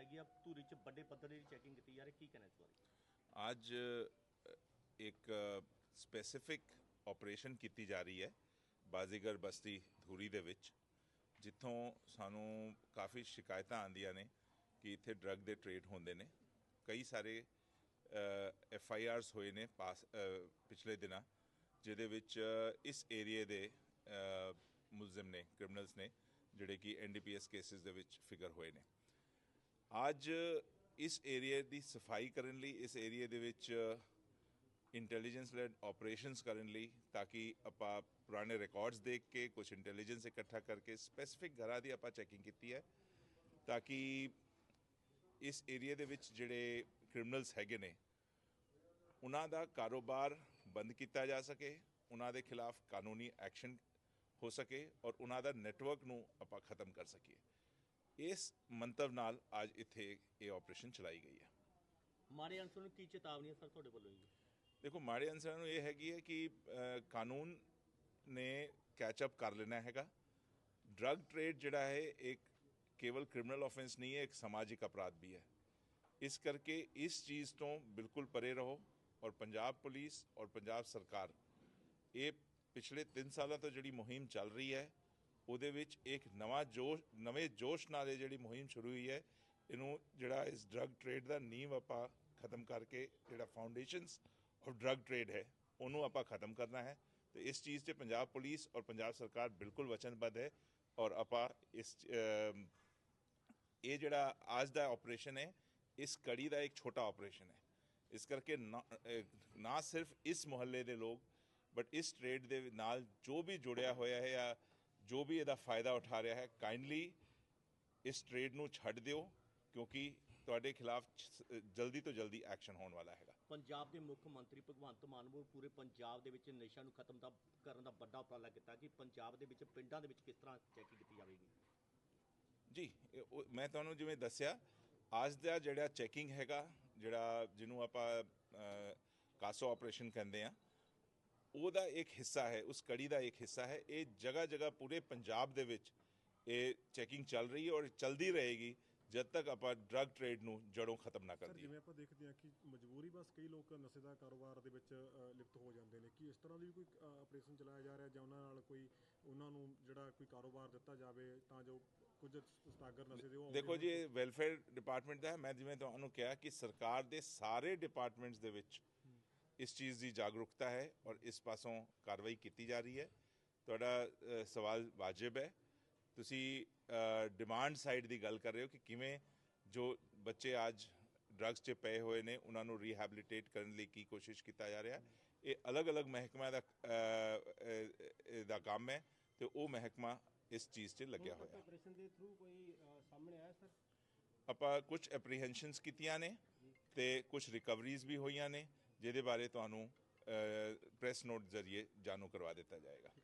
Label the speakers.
Speaker 1: ਚਲਾਈ ਗਈ ਆ ਧੂਰੀ 'ਚ ਵੱਡੇ ਪੱਧਰ ਦੀ ਚੈਕਿੰਗ ਕੀਤੀ ਜਾ ਰਹੀ ਕੀ ਕਹਿਣਾ ਇਸ ਬਾਰੇ?
Speaker 2: ਅੱਜ ਇੱਕ ਸਪੈਸੀਫਿਕ ਆਪਰੇਸ਼ਨ ਕੀਤੀ ਜਾ ਰਹੀ ਹੈ ਬਾਜ਼ੀਗਰ ਬਸਤੀ ਧੂਰੀ ਦੇ ਵਿੱਚ ਜਿੱਥੋਂ ਸਾਨੂੰ ਕਾਫੀ ਸ਼ਿਕਾਇਤਾਂ ਆਉਂਦੀਆਂ ਨੇ ਕਿ ਇੱਥੇ ਡਰੱਗ ਦੇ ਟ੍ਰੇਡ ਹੁੰਦੇ ਨੇ। ਕਈ ਸਾਰੇ ਐਫ ਆਈ ਆਰਸ ਹੋਏ ਨੇ ਪਾਸ ਪਿਛਲੇ ਦਿਨਾਂ ਜਿਹਦੇ ਵਿੱਚ ਇਸ ਏਰੀਏ ਦੇ ਅ, ਮੁਲਜ਼ਮ ਨੇ ਕ੍ਰਿਮੀਨਲਸ ਨੇ ਜਿਹੜੇ ਕਿ ਐਨਡੀਪੀਐਸ ਕੇਸਿਸ ਦੇ ਵਿੱਚ ਫਿਗਰ ਹੋਏ ਨੇ। ਅੱਜ ਇਸ ਏਰੀਆ ਦੀ ਸਫ਼ਾਈ ਕਰਨ ਲਈ, ਇਸ ਏਰੀਆ ਦੇ ਵਿੱਚ ਇੰਟੈਲੀਜੈਂਸ ਲੈਡ ਆਪਰੇਸ਼ਨਸ ਕਰਨ ਲਈ ਤਾਂ ਕਿ ਆਪਾਂ ਪੁਰਾਣੇ ਰਿਕਾਰਡਸ ਦੇਖ ਕੇ ਕੁਝ ਇੰਟੈਲੀਜੈਂਸ ਇਕੱਠਾ ਕਰਕੇ ਸਪੈਸੀਫਿਕ ਘਰਾਂ ਦੀ ਆਪਾਂ ਚੈਕਿੰਗ ਕੀਤੀ ਹੈ ਤਾਂ ਕਿ ਇਸ ਏਰੀਆ ਦੇ ਵਿੱਚ ਜਿਹੜੇ ਕ੍ਰਿਮੀਨਲਸ ਹੈਗੇ ਨੇ, ਉਹਨਾਂ ਦਾ ਕਾਰੋਬਾਰ ਬੰਦ ਕੀਤਾ ਜਾ ਸਕੇ, ਉਹਨਾਂ ਦੇ ਖਿਲਾਫ ਕਾਨੂੰਨੀ ਐਕਸ਼ਨ ਹੋ ਸਕੇ ਔਰ ਉਹਨਾਂ ਦਾ ਨੈਟਵਰਕ ਨੂੰ ਆਪਾਂ ਖਤਮ ਕਰ ਸਕੀਏ। ਇਸ ਮੰਤਵ ਨਾਲ ਅੱਜ ਇੱਥੇ ਇਹ ਆਪਰੇਸ਼ਨ ਚਲਾਈ ਗਈ ਹੈ
Speaker 1: ਮਾੜੇ ਅਨਸਰ ਨੂੰ ਕੀ ਚੇਤਾਵਨੀ ਹੈ ਸਰ ਤੁਹਾਡੇ ਵੱਲੋਂ ਜੀ
Speaker 2: ਦੇਖੋ ਮਾੜੇ ਅਨਸਰਾਂ ਨੂੰ ਇਹ ਹੈਗੀ ਹੈ ਕਿ ਅ, ਕਾਨੂੰਨ ਨੇ ਕੈਚ ਅਪ ਕਰ ਲੈਣਾ ਹੈਗਾ ਡਰੱਗ ਟ੍ਰੇਡ ਜਿਹੜਾ ਹੈ ਇੱਕ ਕੇਵਲ ਕ੍ਰਿਮੀਨਲ ਆਫੈਂਸ ਨਹੀਂ ਹੈ ਇੱਕ ਸਮਾਜਿਕ ਅਪਰਾਧ ਵੀ ਹੈ ਇਸ ਕਰਕੇ ਇਸ ਚੀਜ਼ ਤੋਂ ਬਿਲਕੁਲ ਪਰੇ ਰਹੋ ਔਰ ਪੰਜਾਬ ਪੁਲਿਸ ਔਰ ਪੰਜਾਬ ਸਰਕਾਰ ਇਹ ਪਿਛਲੇ 3 ਸਾਲਾਂ ਤੋਂ ਜਿਹੜੀ ਮੁਹਿੰਮ ਚੱਲ ਰਹੀ ਹੈ ਉਹਦੇ ਵਿੱਚ ਇੱਕ ਨਵਾਂ ਜੋਸ਼, ਨਵੇਂ ਜੋਸ਼ ਨਾਲ ਇਹ ਜਿਹੜੀ ਮੁਹਿੰਮ ਸ਼ੁਰੂ ਹੋਈ ਹੈ, ਇਹਨੂੰ ਜਿਹੜਾ ਇਸ ਡਰੱਗ ਟ੍ਰੇਡ ਦਾ ਨੀਂਵ ਆਪਾਂ ਖਤਮ ਕਰਕੇ ਜਿਹੜਾ ਫਾਊਂਡੇਸ਼ਨਸ ਆਫ ਡਰੱਗ ਟ੍ਰੇਡ ਹੈ, ਉਹਨੂੰ ਆਪਾਂ ਖਤਮ ਕਰਨਾ ਹੈ। ਤੇ ਇਸ ਚੀਜ਼ ਤੇ ਪੰਜਾਬ ਪੁਲਿਸ ਔਰ ਪੰਜਾਬ ਸਰਕਾਰ ਬਿਲਕੁਲ ਵਚਨਬੱਧ ਹੈ ਔਰ ਆਪਾਂ ਇਸ ਇਹ ਜਿਹੜਾ ਅੱਜ ਦਾ ਆਪਰੇਸ਼ਨ ਹੈ, ਇਸ ਕੜੀ ਦਾ ਇੱਕ ਛੋਟਾ ਆਪਰੇਸ਼ਨ ਹੈ। ਇਸ ਕਰਕੇ ਨਾ ਨਾ ਸਿਰਫ ਇਸ ਮੁਹੱਲੇ ਦੇ ਲੋਕ ਬਟ ਇਸ ਟ੍ਰੇਡ ਦੇ ਨਾਲ ਜੋ ਵੀ ਜੁੜਿਆ ਹੋਇਆ ਹੈ ਜਾਂ ਜੋ ਵੀ ਇਹਦਾ ਫਾਇਦਾ ਉਠਾ ਰਿਹਾ ਹੈ ਕਾਈਂਡਲੀ ਇਸ ਟ੍ਰੇਡ ਨੂੰ ਛੱਡ ਦਿਓ ਕਿਉਂਕਿ ਤੁਹਾਡੇ ਖਿਲਾਫ ਜਲਦੀ ਤੋਂ ਜਲਦੀ ਐਕਸ਼ਨ ਹੋਣ ਵਾਲਾ ਹੈਗਾ।
Speaker 1: ਪੰਜਾਬ ਦੇ ਮੁੱਖ ਮੰਤਰੀ ਭਗਵੰਤ ਮਾਨ ਵੱਲੋਂ ਪੂਰੇ ਪੰਜਾਬ ਦੇ ਵਿੱਚ ਨਸ਼ਾ ਨੂੰ ਖਤਮ ਦਾ ਕਰਨ ਦਾ ਵੱਡਾ ਉਪਰਾਲਾ ਕੀਤਾ ਕਿ ਪੰਜਾਬ ਦੇ ਵਿੱਚ ਪਿੰਡਾਂ ਦੇ ਵਿੱਚ ਕਿਸ ਤਰ੍ਹਾਂ ਚੈਕਿੰਗ ਕੀਤੀ ਜਾਵੇਗੀ?
Speaker 2: ਜੀ ਮੈਂ ਤੁਹਾਨੂੰ ਜਿਵੇਂ ਦੱਸਿਆ ਅੱਜ ਦਾ ਜਿਹੜਾ ਚੈਕਿੰਗ ਹੈਗਾ ਜਿਹੜਾ ਜਿਹਨੂੰ ਆਪਾਂ ਕਾਸੋ ਆਪਰੇਸ਼ਨ ਕਹਿੰਦੇ ਆ ਉਹਦਾ ਇੱਕ ਹਿੱਸਾ ਹੈ ਉਸ ਕੜੀ ਦਾ ਇੱਕ ਹਿੱਸਾ ਹੈ। ਇਹ ਜਗ੍ਹਾ ਜਗ੍ਹਾ ਪੂਰੇ ਪੰਜਾਬ ਦੇ ਵਿੱਚ ਇਹ ਚੈਕਿੰਗ ਚੱਲ ਰਹੀ ਹੈ ਔਰ ਚਲਦੀ ਰਹੇਗੀ ਜਦ ਤੱਕ ਆਪਾਂ ਡਰੱਗ ਟ੍ਰੇਡ ਨੂੰ ਜੜੋਂ ਖਤਮ ਨਾ ਕਰ ਦਈਏ।
Speaker 3: ਜਿਵੇਂ ਆਪਾਂ ਦੇਖਦੇ ਹਾਂ ਕਿ ਮਜਬੂਰੀ ਬਸ ਕਈ ਲੋਕ ਨਸ਼ੇ ਦਾ ਕਾਰੋਬਾਰ ਦੇ ਵਿੱਚ ਲਿਪਤ ਹੋ ਜਾਂਦੇ ਨੇ ਕਿ ਇਸ ਤਰ੍ਹਾਂ ਦੀ ਵੀ ਕੋਈ ਆਪਰੇਸ਼ਨ ਚਲਾਇਆ ਜਾ ਰਿਹਾ ਜਾਂ ਉਹਨਾਂ ਨਾਲ ਕੋਈ ਉਹਨਾਂ ਨੂੰ ਜਿਹੜਾ ਕੋਈ ਕਾਰੋਬਾਰ ਦਿੱਤਾ ਜਾਵੇ ਤਾਂ ਜੋ ਕੁਝ ਸਤਾਗਰ ਨਸ਼ੇ ਦੇ ਉਹ
Speaker 2: ਦੇਖੋ ਜੀ ਵੈਲਫੇਅਰ ਡਿਪਾਰਟਮੈਂਟ ਦਾ ਹੈ। ਮੈਂ ਜਿਵੇਂ ਤੁਹਾਨੂੰ ਕਿਹਾ ਕਿ ਸਰਕਾਰ ਦੇ ਸਾਰੇ ਡਿਪਾਰਟਮੈਂਟਸ ਦੇ ਵਿੱਚ ਇਸ ਚੀਜ਼ ਦੀ ਜਾਗਰੂਕਤਾ ਹੈ ਔਰ ਇਸ ਪਾਸੋਂ ਕਾਰਵਾਈ ਕੀਤੀ ਜਾ ਰਹੀ ਹੈ। ਤੁਹਾਡਾ ਸਵਾਲ ਵਾਜਿਬ ਹੈ। ਤੁਸੀਂ ਡਿਮਾਂਡ ਸਾਈਡ ਦੀ ਗੱਲ ਕਰ ਰਹੇ ਹੋ ਕਿ ਕਿਵੇਂ ਜੋ ਬੱਚੇ ਅੱਜ ਡਰੱਗਸ 'ਚ ਪਏ ਹੋਏ ਨੇ ਉਹਨਾਂ ਨੂੰ ਰੀਹੈਬਿਲਿਟੇਟ ਕਰਨ ਲਈ ਕੀ ਕੋਸ਼ਿਸ਼ ਕੀਤਾ ਜਾ ਰਿਹਾ। ਇਹ ਅਲੱਗ-ਅਲੱਗ ਮਹਿਕਮਿਆਂ ਦਾ ਦਾ ਕੰਮ ਹੈ ਤੇ ਉਹ ਮਹਿਕਮਾ ਇਸ ਚੀਜ਼ 'ਚ ਲੱਗਿਆ ਹੋਇਆ। ਹੈ
Speaker 4: ਆਪਰੇਸ਼ਨ ਦੇ ਥਰੂ ਕੋਈ ਸਾਹਮਣੇ ਆਇਆ ਸਰ
Speaker 2: ਆਪਾਂ ਕੁਝ ਐਪਰੀਹੈਂਸ਼ਨਸ ਕੀਤੀਆਂ ਨੇ ਤੇ ਕੁਝ ਰਿਕਵਰੀਜ਼ ਵੀ ਹੋਈਆਂ ਨੇ। ਜਿਹਦੇ ਬਾਰੇ ਤੁਹਾਨੂੰ ਪ੍ਰੈਸ ਨੋਟ ਜ਼ਰੀਏ ਜਾਣੂ ਕਰਵਾ ਦਿੱਤਾ ਜਾਏਗਾ।